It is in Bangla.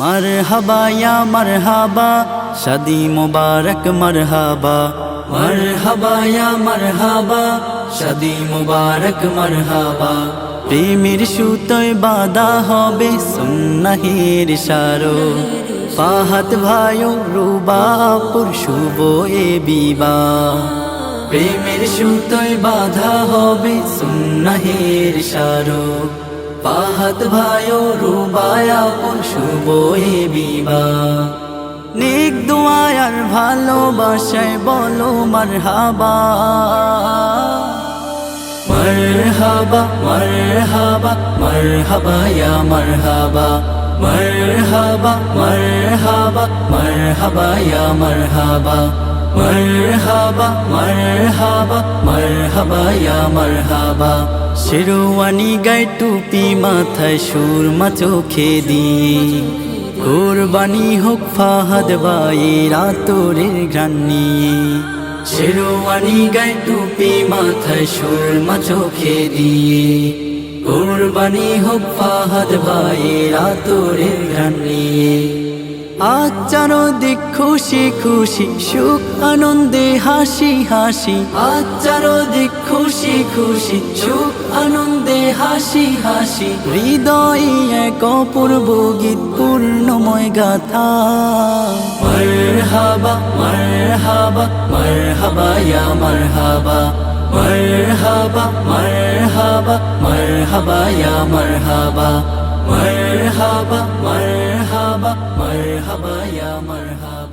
মারহাবা, ইয়া মারহাবা, শাদি মুবারক মারহাবা। মারহাবা, ইয়া মারহাবা, শাদি মুবারক মারহাবা। প্রেমের সুতোয় বাধা হবে সুন্নাহের সারো ফাহাত ভাইও রুবাপুর শুভ এ বিবা। প্রেমের সুতোয় বাধা হবে সুন্নাহের সারো পাহাত ভাইও রুবায়াপুর শুভ এ বিবা নেক দোয়ার ভালোবাসায় বলো মারহাবা। মারহাবা মারহাবা মারহাবা ইয়া মারহাবা। মারহাবা মারহাবা মারহাবা ইয়া মারহাবা। মারহাবা মারহাবা মারহাবা ইয়া মারহাবা। শেরওয়ানি গায়ে টুপি, মাথায় সুরমা চোখে দিয়ে কোরবানি হোক ফাহাদ বাইয়ের আতরের ঘ্রাণ নিয়ে। শেরওয়ানি গায়ে টুপি, মাথায় সুরমা চোখে দিয়ে কোরবানি হোক ফাহাদ ভাইয়ের আতরের ঘ্রাণ আজ চারদিক খুশি খুশি, সুখ আনন্দে হাসি হাসি। আজ চারদিক খুশি খুশি, সুখ আনন্দে হাসি হাসি। হৃদয়ে এক অপূর্ব গীত পূর্ণময় গাথা। মারহাবা মারহাবা মারহাবা, ইয়া মারহাবা। মারহাবা মারহাবা মারহাবা, ইয়া মারহাবা। মারহাবা মারহাবা। মারহাবা ইয়া মারহাবা।